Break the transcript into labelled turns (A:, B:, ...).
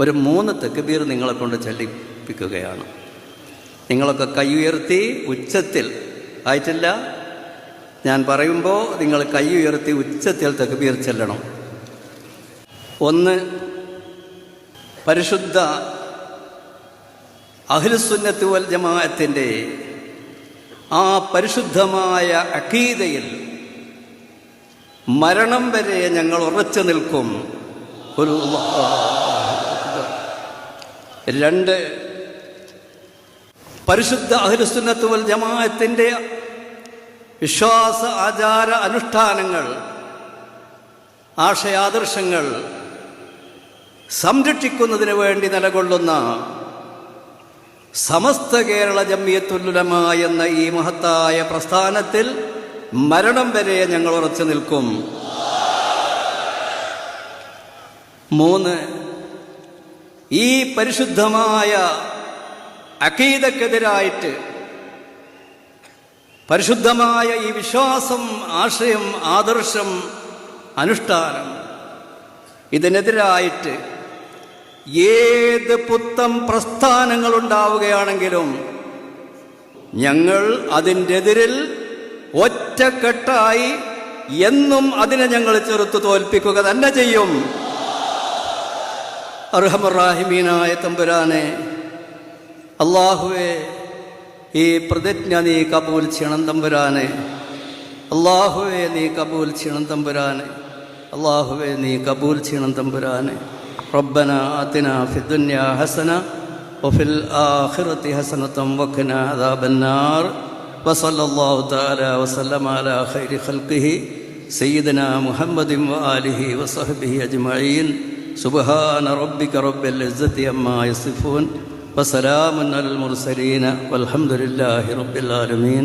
A: ഒരു മൂന്ന് തെക്കുബീർ നിങ്ങളെ കൊണ്ട് ചലിപ്പിക്കുകയാണ്. നിങ്ങളൊക്കെ കൈ ഉയർത്തി ഉച്ചത്തിൽ ആയിട്ടില്ല? ഞാൻ പറയുമ്പോൾ നിങ്ങൾ കൈ ഉയർത്തി ഉച്ചത്തിൽ തെക്കുബീർ ചെല്ലണം. ഒന്ന് പരിശുദ്ധ അഖിലുസുന്നത്ത് വൽ ജമാഅത്തിന്റെ ആ പരിശുദ്ധമായ അക്കീതയിൽ മരണം വരെ ഞങ്ങൾ ഉറച്ചു നിൽക്കും. ഒരു രണ്ട് പരിശുദ്ധ അഖിലുസുന്നത്ത് വൽ ജമാഅത്തിന്റെ വിശ്വാസ ആചാര അനുഷ്ഠാനങ്ങൾ ആശയാദർശങ്ങൾ സംരക്ഷിക്കുന്നതിന് വേണ്ടി നിലകൊള്ളുന്ന സമസ്ത കേരള ജമ്മിയത്തുല്ലുലമ എന്ന ഈ മഹത്തായ പ്രസ്ഥാനത്തിൽ മരണം വരെ ഞങ്ങൾ ഉറച്ചു നിൽക്കും. മൂന്ന് ഈ പരിശുദ്ധമായ അക്കീതക്കെതിരായിട്ട് പരിശുദ്ധമായ ഈ വിശ്വാസം ആശയം ആദർശം അനുഷ്ഠാനം ഇതിനെതിരായിട്ട് ഏത് പുത്തം പ്രസ്ഥാനങ്ങൾ ഉണ്ടാവുകയാണെങ്കിലും ഞങ്ങൾ അതിന്റെ എതിരിൽ ഒറ്റക്കെട്ടായി എന്നും അതിനെ ഞങ്ങൾ ചെറുത്തു തോൽപ്പിക്കുക തന്നെ ചെയ്യും. അർഹമറാഹിമീനായ തമ്പുരാനെ അള്ളാഹുവെ ഈ പ്രതിജ്ഞ നീ കബൂൽ ചെയ്യണം തമ്പുരാനെ അള്ളാഹുവെ നീ കബൂൽ ചെയ്യണം തമ്പുരാനെ അള്ളാഹുവെ നീ കബൂൽ ചെയ്യണം തമ്പുരാനെ ربنا آتنا في الدنيا حسنة وفي الآخرة حسنة وقنا عذاب النار وصلى الله تعالى وسلم على خير خلقه سيدنا محمد وآله وصحبه أجمعين സുബഹാന റബ്ബിക റബ്ബിൽ ഇസ്സത്തി അമ്മാ യസിഫൂൻ വസലാമുൻ അലൽ മുർസലീന വൽഹംദുലില്ലാഹി റബ്ബിൽ ആലമീൻ